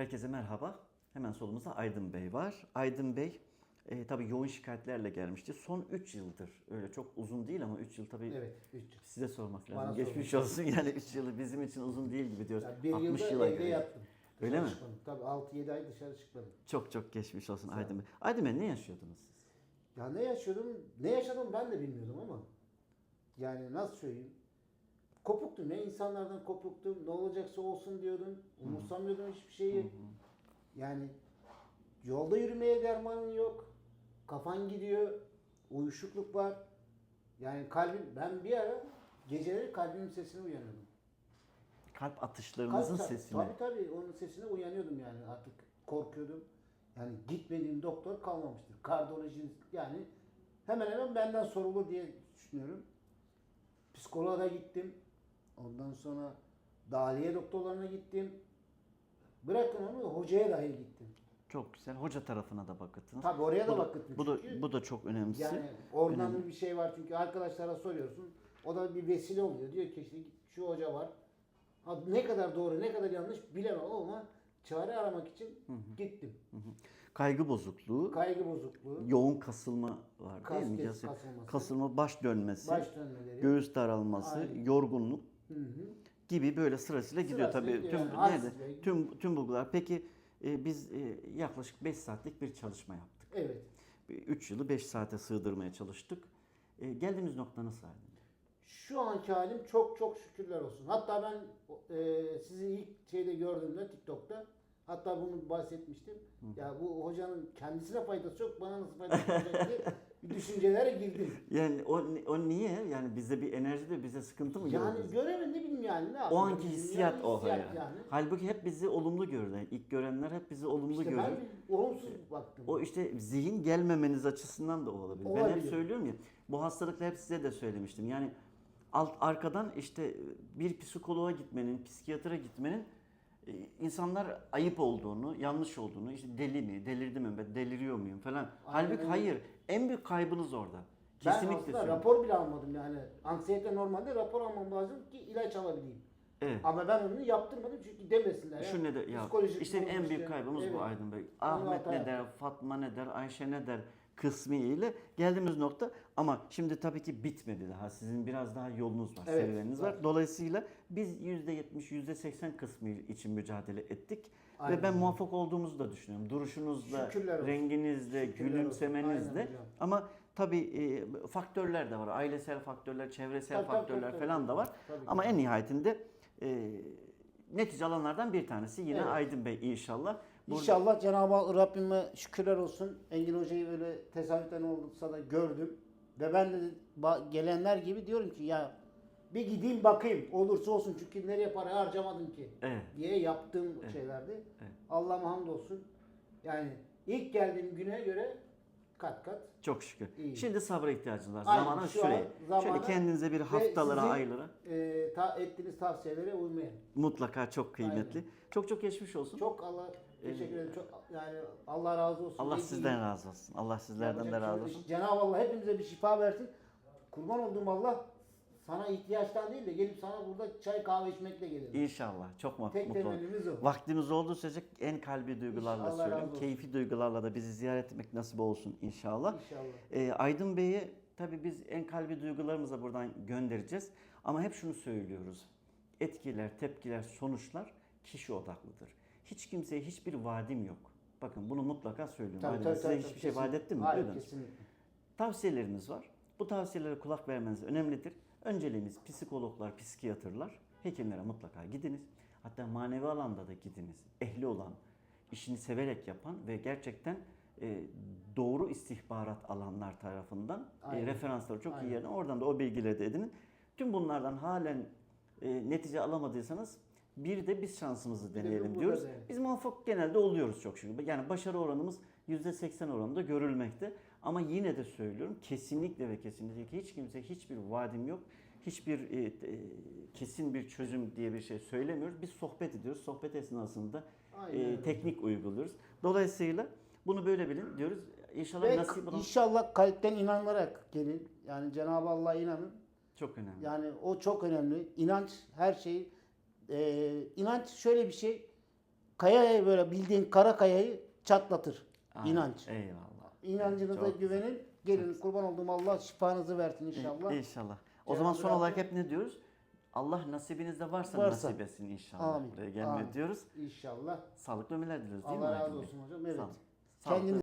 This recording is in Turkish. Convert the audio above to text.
Herkese merhaba. Hemen solumuzda Aydın Bey var. Aydın Bey e, tabii yoğun şikayetlerle gelmişti. Son 3 yıldır öyle çok uzun değil ama 3 yıl tabii Evet, 3 yıl. size sormak lazım. Bana Geçmiş olsun yani 3 yılı bizim için uzun değil gibi diyoruz. Yani bir 60 yılda yıla evde göre. yattım. Öyle Dışarı mi? çıkmadım. Tabii 6-7 ay dışarı çıkmadım. Çok çok geçmiş olsun Aydın Bey. Aydın Bey ne yaşıyordunuz siz? Ya ne yaşıyordum, ne yaşadım ben de bilmiyordum ama. Yani nasıl söyleyeyim? Kopuktum. Ne insanlardan kopuktum. Ne olacaksa olsun diyordum. Umursamıyordum hiçbir şeyi. Yani yolda yürümeye dermanın yok. Kafan gidiyor. Uyuşukluk var. Yani kalbim, ben bir ara geceleri kalbimin sesine uyanıyordum. Kalp atışlarınızın Kalp- sesine. Tabii tabii onun sesine uyanıyordum yani artık korkuyordum. Yani gitmediğim doktor kalmamıştır. Kardiyolojiniz yani hemen hemen benden sorulur diye düşünüyorum. Psikoloğa da gittim. Ondan sonra dahiliye doktorlarına gittim. Bırakın onu hocaya dahi gittim. Çok güzel. Hoca tarafına da bakıttınız. Tabii oraya da bakın. bu da, çünkü bu da çok önemlisi. yani oradan önemli. bir şey var çünkü arkadaşlara soruyorsun. O da bir vesile oluyor. Diyor ki işte şu hoca var. Ha, ne kadar doğru ne kadar yanlış bilemem ama çare aramak için gittim. Kaygı bozukluğu, Kaygı bozukluğu, yoğun kasılma var kas değil mi? kasılması, Kasılma, baş dönmesi, baş dönmeleri. göğüs daralması, Aynen. yorgunluk Hı hı. gibi böyle sırasıyla gidiyor tabii. gidiyor Tüm yani, nerede? Tüm tüm bulgular. Peki e, biz e, yaklaşık 5 saatlik bir çalışma yaptık. Evet. 3 yılı 5 saate sığdırmaya çalıştık. E, geldiğimiz nokta nasıl Aydın? Şu anki halim çok çok şükürler olsun. Hatta ben e, sizi ilk şeyde gördüğümde TikTok'ta hatta bunu bahsetmiştim. Ya bu hocanın kendisine faydası yok, bana nasıl faydası olacak diye bir düşüncelere girdim. Yani o, o niye? Yani bize bir enerji de bize sıkıntı mı Yani gördünüz? göremedim ne bileyim yani ne O yapayım? anki hissiyat o hissiyat yani. yani. Halbuki hep bizi olumlu gördü. İlk görenler hep bizi olumlu İşte gördü. ben bir olumsuz baktım. O işte zihin gelmemeniz açısından da olabilir. Ben hep Olabilir. söylüyorum ya. Bu hastalıkla hep size de söylemiştim. Yani alt arkadan işte bir psikoloğa gitmenin, psikiyatra gitmenin insanlar ayıp olduğunu, yanlış olduğunu, işte deli mi, delirdi mi, ben deliriyor muyum falan. Halbuki öyle. hayır. En büyük kaybınız orada. ben Kesinlikle aslında söylüyorum. rapor bile almadım yani. Anksiyete normalde rapor almam lazım ki ilaç alabileyim. Evet. Ama ben onu yaptırmadım çünkü demesinler. Şu ne de ya işte en büyük kaybımız Evet. bu Aydın Bey. Ahmet ne der, Fatma ne der, Ayşe ne der kısmı ile geldiğimiz nokta ama şimdi tabii ki bitmedi daha. Sizin biraz daha yolunuz var, Evet, serüveniniz var. var. Dolayısıyla biz %70, %80 kısmı için mücadele ettik Aynen ve ben muvaffak olduğumuzu da düşünüyorum. Duruşunuzla, renginizle, Şükürler gülümsemenizle. Ama tabii e, faktörler de var. Ailesel faktörler, çevresel Tabii, faktörler tabii, falan tabii. da var. Tabii. Ama en nihayetinde e, netice alanlardan bir tanesi yine Evet. Aydın Bey inşallah. Burada- İnşallah Cenab-ı Rabbime şükürler olsun. Engin Hoca'yı öyle tesadüfen olsa da gördüm. Ve ben de gelenler gibi diyorum ki ya bir gideyim bakayım olursa olsun çünkü nereye para harcamadım ki Evet. diye yaptığım şeylerdi. Evet. Allah'ıma hamdolsun. Yani ilk geldiğim güne göre kat kat. Çok şükür. İyi. Şimdi sabra ihtiyacınız var. Aynen, Zamana şu zamana Şöyle kendinize bir haftalara, sizin, aylara E, ta, ettiğiniz tavsiyelere uymaya. mutlaka çok kıymetli. Aynen. Çok çok geçmiş olsun. Çok Allah teşekkür ederim. Çok yani Allah razı olsun. Allah sizden diyeyim? razı olsun. Allah sizlerden Yapacak de razı olsun. Cenab-ı Allah hepimize bir şifa versin. Kurban olduğum Allah sana ihtiyaçtan değil de gelip sana burada çay kahve içmekle gelir. İnşallah. Çok mu- Tek mutlu oldum. temennimiz o. Vaktimiz olduğu sürece en kalbi duygularla Allah razı söylüyorum. olsun. Keyfi duygularla da bizi ziyaret etmek nasip olsun inşallah. İnşallah. Ee, Aydın Bey'e tabii biz en kalbi duygularımızla buradan göndereceğiz. Ama hep şunu söylüyoruz. Etkiler, tepkiler, sonuçlar kişi odaklıdır. Hiç kimseye hiçbir vaadim yok. Bakın bunu mutlaka söylüyorum. Tabii, Aydın tabii, Size tabii, hiçbir tabii, şey vaat ettim mi? Hayır kesinlikle. Tavsiyelerimiz var. Bu tavsiyelere kulak vermeniz önemlidir. Önceliğimiz psikologlar, psikiyatrlar, hekimlere mutlaka gidiniz. Hatta manevi alanda da gidiniz. Ehli olan, işini severek yapan ve gerçekten e, doğru istihbarat alanlar tarafından e, Aynen. referansları çok iyi Aynen. yerden oradan da o bilgileri de edinin. Tüm bunlardan halen e, netice alamadıysanız bir de biz şansımızı de deneyelim bu diyoruz. yani. Biz muvaffak genelde oluyoruz çok şükür. Yani başarı oranımız %80 oranında görülmekte. Ama yine de söylüyorum kesinlikle ve kesinlikle hiç kimse hiçbir vaadim yok. Hiçbir e, e, kesin bir çözüm diye bir şey söylemiyoruz. Biz sohbet ediyoruz. Sohbet esnasında e, teknik uyguluyoruz. Dolayısıyla bunu böyle bilin diyoruz. İnşallah Ve nasip olan inşallah kalpten inanarak gelin. Yani Cenab-ı Allah'a inanın. çok önemli. Yani o çok önemli. İnanç her şey. Ee, inanç şöyle bir şey. kayayı böyle bildiğin kara kayayı çatlatır. Aynen. İnanç. Eyvallah. İnancınıza Çok güvenin. Gelin kurban olduğum Allah şifanızı versin inşallah. İnşallah. O Cenab-ı zaman son Rabbim- olarak hep ne diyoruz? Allah nasibinizde varsa, Varsa. nasip etsin inşallah. Amin. Buraya gelme Amin. diyoruz. İnşallah. Sağlıklı ömürler diliyoruz değil mi? Allah Aydın razı Bey? olsun hocam. Evet. Sağ olun. Sağlıklı Kendinize